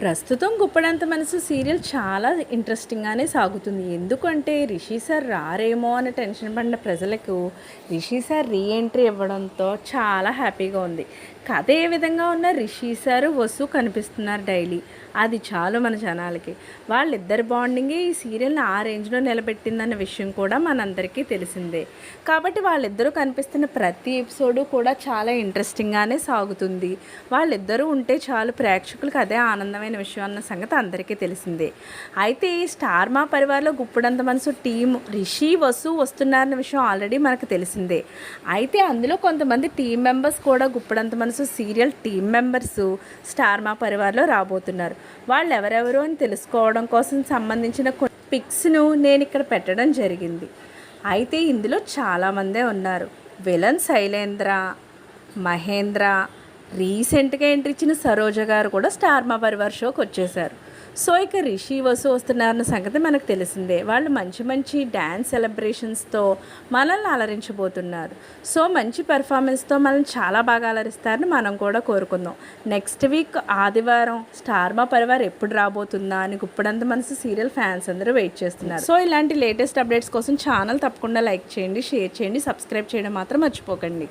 ప్రస్తుతం గుప్పడంత మనసు సీరియల్ చాలా ఇంట్రెస్టింగ్గానే సాగుతుంది. ఎందుకంటే రిషి సార్ రారేమో అని టెన్షన్ పడిన ప్రజలకు రిషి సార్ రీఎంట్రీ ఇవ్వడంతో చాలా హ్యాపీగా ఉంది. కథ ఏ విధంగా ఉన్న రిషి సార్ వసు కనిపిస్తున్నారు డైలీ. అది చాలు మన జనాలకి. వాళ్ళిద్దరి బాండింగే ఈ సీరియల్ని ఆ రేంజ్లో నిలబెట్టిందన్న విషయం కూడా మనందరికీ తెలిసిందే. కాబట్టి వాళ్ళిద్దరూ కనిపిస్తున్న ప్రతి ఎపిసోడు కూడా చాలా ఇంట్రెస్టింగ్గానే సాగుతుంది. వాళ్ళిద్దరూ ఉంటే చాలు ప్రేక్షకులకు అదే ఆనందమైన విషయం అన్న సంగతి అందరికీ తెలిసిందే. అయితే ఈ స్టార్ మా పరివార్లో గుప్పుడంత మనసు టీం రిషి వసు వస్తున్నారన్న విషయం ఆల్రెడీ మనకు తెలిసిందే. అయితే అందులో కొంతమంది టీం మెంబర్స్ కూడా గుప్పుడంత మనసు serial team members star Maa పరివార్లో రాబోతున్నారు. వాళ్ళు ఎవరెవరు అని తెలుసుకోవడం కోసం సంబంధించిన పిక్స్ను నేను ఇక్కడ పెట్టడం జరిగింది. అయితే ఇందులో చాలామందే ఉన్నారు. విలన్ శైలేంద్ర మహేంద్ర రీసెంట్గా ఎంట్రీ ఇచ్చిన సరోజ గారు కూడా స్టార్ మా పరివార్ షోకి వచ్చేశారు సో ఇక రిషి వసు వస్తున్నారన్న సంగతి మనకు తెలిసిందే. వాళ్ళు మంచి మంచి డ్యాన్స్ సెలబ్రేషన్స్తో మనల్ని అలరించబోతున్నారు. సో మంచి పెర్ఫార్మెన్స్తో మనల్ని చాలా బాగా అలరిస్తారని మనం కూడా కోరుకుందాం. నెక్స్ట్ వీక్ ఆదివారం స్టార్ మా పరివార్ ఎప్పుడు రాబోతుందా అని గుప్పడంత మనసు సీరియల్ ఫ్యాన్స్ అందరూ వెయిట్ చేస్తున్నారు. సో ఇలాంటి లేటెస్ట్ అప్డేట్స్ కోసం ఛానల్ తప్పకుండా లైక్ చేయండి షేర్ చేయండి సబ్స్క్రైబ్ చేయడం మాత్రం మర్చిపోకండి.